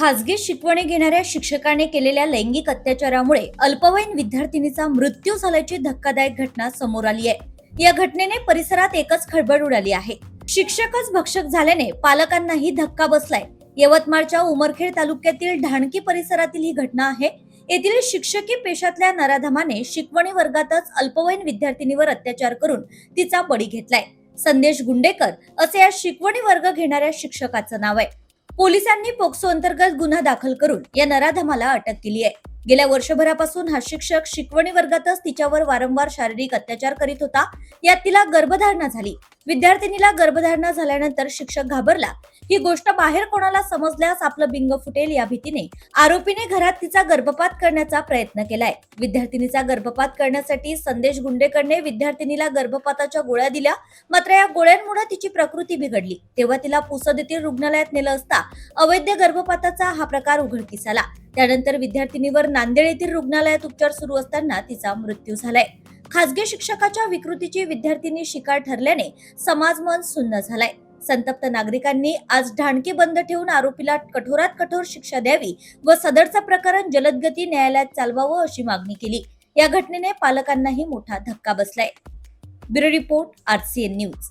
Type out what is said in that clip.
खासगी शिकवणी घेणाऱ्या शिक्षकाने केलेल्या लैंगिक अत्याचारामुळे अल्पवयीन विद्यार्थिनीचा मृत्यू झाल्याची धक्कादायक घटना समोर आली आहे. या घटनेने परिसरात एकच खळबळ उडाली आहे. शिक्षकच भक्षक झाल्याने पालकांनाही धक्का बसलाय. यवतमाळच्या उमरखेड तालुक्यातील ढाणकी परिसरातील ही घटना आहे. येथील शिक्षकी पेशातल्या नराधमाने शिकवणी वर्गातच अल्पवयीन विद्यार्थिनीवर अत्याचार करून तिचा बळी घेतलाय. संदेश गुंडेकर असे या शिकवणी वर्ग घेणाऱ्या शिक्षकाचं नाव आहे. पोलिसांनी पोक्सो अंतर्गत गुन्हा दाखल करून या नराधमाला अटक केली आहे. गेल्या वर्षभरापासून हा शिक्षक शिकवणी वर्गातच तिच्यावर वारंवार शारीरिक अत्याचार करीत होता. यात तिला गर्भधारणा झाली. विद्यार्थिनीला गर्भधारणा झाल्यानंतर शिक्षक घाबरला. ही गोष्ट बाहेर कोणाला समजल्यास आपलं बिंग फुटेल या भीतीने. आरोपीने घरात तिचा गर्भपात करण्याचा प्रयत्न केलाय. विद्यार्थिनीचा गर्भपात करण्यासाठी संदेश गुंडेकरने विद्यार्थिनीला गर्भपाताच्या गोळ्या दिल्या. मात्र या गोळ्यांमुळे तिची प्रकृती बिघडली. तेव्हा तिला पुसद येथील रुग्णालयात नेलं असता अवैध गर्भपाताचा हा प्रकार उघडकीस आला. त्यानंतर विद्यार्थिनीवर नांदेड येथील रुग्णालयात उपचार सुरू असताना तिचा मृत्यू झालाय. खासगी शिक्षकाच्या विकृतीची विद्यार्थिनी शिकार ठरल्याने समाज मन सुन्न झालाय. संतप्त नागरिकांनी आज ढाणकी बंद ठेवून आरोपीला कठोरात कठोर शिक्षा द्यावी व सदरचं प्रकरण जलदगती न्यायालयात चालवावं अशी मागणी केली. या घटनेने पालकांनाही मोठा धक्का बसलाय. Bureau report RCN news.